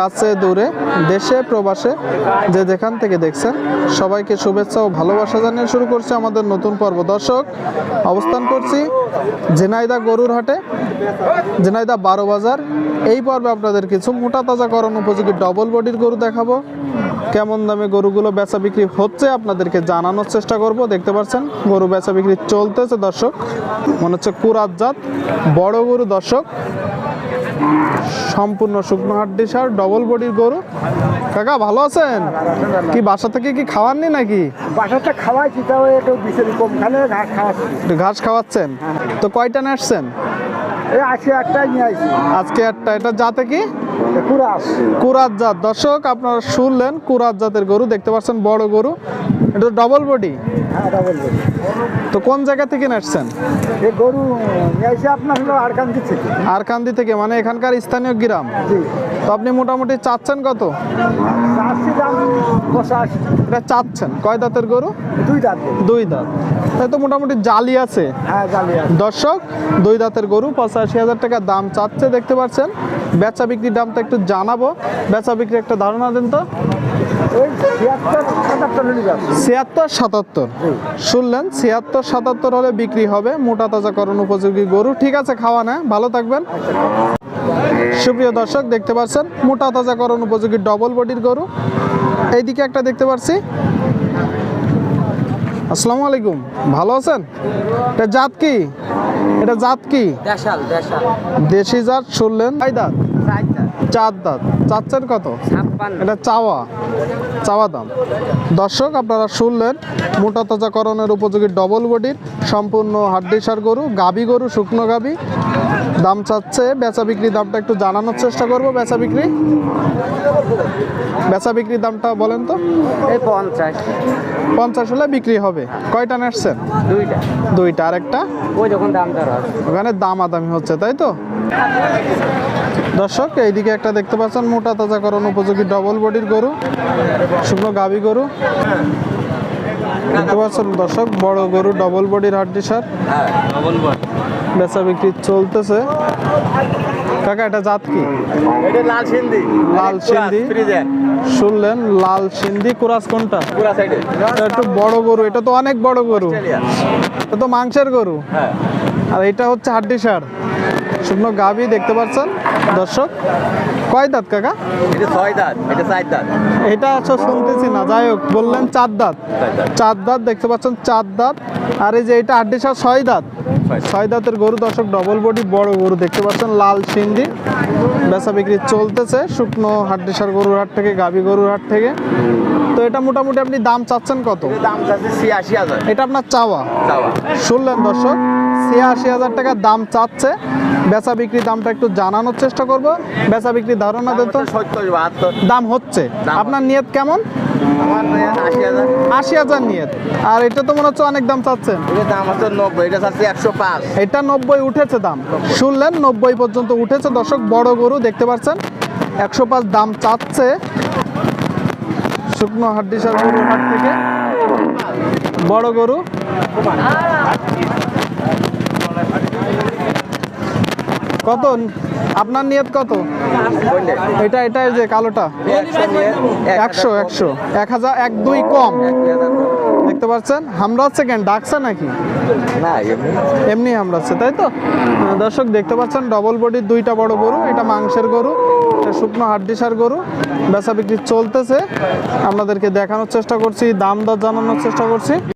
কাছে, দূরে, দেশে, প্রবাসে, যে যেখান থেকে দেখছেন, সবাইকে শুভেচ্ছা ও ভালোবাসা জানিয়ে শুরু করছে আমাদের নতুন পর্ব। দর্শক, অবস্থান করছি ঝিনাইদা গরুর হাটে, ঝিনাইদা বারো বাজার। এই পর্বে আপনাদের কিছু মোটা তাজা তাজাকরণ উপযোগী ডবল বডির গরু দেখাবো। কেমন দামে গরুগুলো বেচা বিক্রি হচ্ছে আপনাদেরকে জানানোর চেষ্টা করব। দেখতে পাচ্ছেন, গরু বেচা বিক্রি চলতেছে দর্শক। মনে হচ্ছে কুরাত জাত, বড় গরু দর্শক। সম্পূর্ণ শুকনো হাড্ডি সার ডবল বডির গরু। কাকা ভালো আছেন? কি বাসা থেকে কি খাওয়াননি নাকি? বাসাতে খাওয়াইছি তাও একটু বিশেষ কম খালে ঘাস খাওয়াচ্ছি ঘাস খাওয়াচ্ছেন? তো কয়টা নেসছেন এই আজকে একটাই নিয়ে আসছি। আজকে একটা এটা যাতে কি? কুরাত জাত। দর্শক আপনারা শুনলেন কুরাত জাতের গরু দেখতে পাচ্ছেন বড় গরু। এটা ডবল বডি হ্যাঁ তো কোন জায়গা থেকে নেসছেন এই গরু আপনার আরকান্দি থেকে। আর থেকে মানে এখানকার স্থানীয় গ্রাম। তো আপনি মোটামুটি চাচ্ছেন কত? দাম এটা চাচ্ছেন। কয় দাঁতের গরু? দুই দাঁত দুই দাঁত। তাই তো মোটামুটি জালি আছে। হ্যাঁ জালি দর্শক দুই দাঁতের গরু পঁচাশি হাজার টাকা দাম চাচ্ছে দেখতে পাচ্ছেন। বেচা বিক্রির দামটা একটু জানাব। বেচা বিক্রি একটা ধারণা দেন তো। ছিয়াত্তর সাতাত্তর। শুনলেন ছিয়াত্তর সাতাত্তর হলে বিক্রি হবে। মোটা তাজাকরণ উপযোগী গরু। ঠিক আছে খাওয়া না ভালো থাকবেন। সুপ্রিয় দর্শক দেখতে পাচ্ছেন মোটা তাজাকরণ উপযোগী ডবল বডির গরু। এইদিকে একটা দেখতে পাচ্ছি আসসালামু আলাইকুম। ভালো আছেন? এটা জাত কি? এটা জাত কি? দেশাল দেশাল। দেশি জাত শুনলেন। কয় দাঁত চার দাঁত চাচ্ছেন কত? এটা চাওয়া। চাওয়া দাম। দর্শক আপনারা শুনলেন মোটা তাজাকরণের উপযোগী ডবল বডির সম্পূর্ণ হাড্ডিসার গরু গাবি গরু শুকনো গাবি। দাম চাচ্ছে বেচা বিক্রি দামটা একটু জানানোর চেষ্টা করব বেচা বিক্রি। বেচা বিক্রির দামটা বলেন তো। এই পঞ্চাশ। পঞ্চাশ হলে বিক্রি হবে। কয়টা নেসছেন দুইটা। দুইটা। আর একটা ওই যখন দাম ওখানে দামাদামি হচ্ছে তাই তো? দর্শক এইদিকে একটা দেখতে পাচ্ছেন মোটা তাজা তাজাকরণ উপযোগী ডবল বডির গরু শুকনো গাবি গরু। দেখতে পাচ্ছেন দর্শক বড় গরু ডবল বডির হাড্ডি সার। বেচা বিক্রি চলতেছে। কাকা এটা জাত কি? এটা লাল সিন্ধি। লাল সিন্ধি। শুনলেন লাল সিন্ধি কুরাস কোনটা? এটা একটু বড় গরু এটা তো অনেক বড় গরু। এটা তো মাংসের গরু। হ্যাঁ। আর এটা হচ্ছে হাড্ডি সার। শুকনো গাবি দেখতে পাচ্ছেন দর্শক। কয় দাঁত কাকা? এটা ছয় দাঁত এটা চার দাঁত। এটা শুনতেছি না যাই হোক বললেন চার দাঁত। চার দাঁত। দেখতে পাচ্ছেন চার দাঁত। আর এই যে এটা হাড্ডি সার ছয় দাঁত। ছয় দাঁতের গরু দর্শক ডবল বডি বড় গরু দেখতে পাচ্ছেন লাল সিন্ধি। বেচা বিক্রি চলতেছে শুকনো হাড্ডি সার গরুর হাট থেকে গাবি গরুর হাট থেকে। তো এটা মোটামুটি আপনি দাম চাচ্ছেন কত? দাম চাচ্ছে ছিয়াশি হাজার। এটা আপনার চাওয়া? চাওয়া। শুনলেন দর্শক ছিয়াশি হাজার টাকা দাম চাচ্ছে। বেচা বিক্রি দামটা একটু জানানোর চেষ্টা করব। বেচা বিক্রি ধারণা দিত দাম হচ্ছে আপনার নিয়ত কেমন? আশি হাজার। নিয়ত। আর এটা তো মনে হচ্ছে অনেক দাম এটার দাম হচ্ছে নব্বই এটা চাচ্ছে একশো পাঁচ। এটা নব্বই উঠেছে দাম। শুনলেন নব্বই পর্যন্ত উঠেছে। দর্শক বড় গরু দেখতে পাচ্ছেন। একশো পাঁচ দাম চাচ্ছে। শুকনো হাড্ডিসার গরুর হাট থেকে। বড় গরু। কত? আপনার নিয়ত কত? এটা এটা যে কালোটা। একশো একশো। এক হাজার এক দুই কম। দেখতে পাচ্ছেন? হামড়াচ্ছে কেন ডাকছে নাকি? এমনি। এমনি হামড়াচ্ছে তাই তো? দর্শক দেখতে পাচ্ছেন ডবল বডির দুইটা বড় গরু এটা মাংসের গরু। এটা শুকনো হাড্ডিসার গরু। বেচা বিক্রি চলতেছে। আপনাদেরকে দেখানোর চেষ্টা করছি, দাম দর জানানোর চেষ্টা করছি।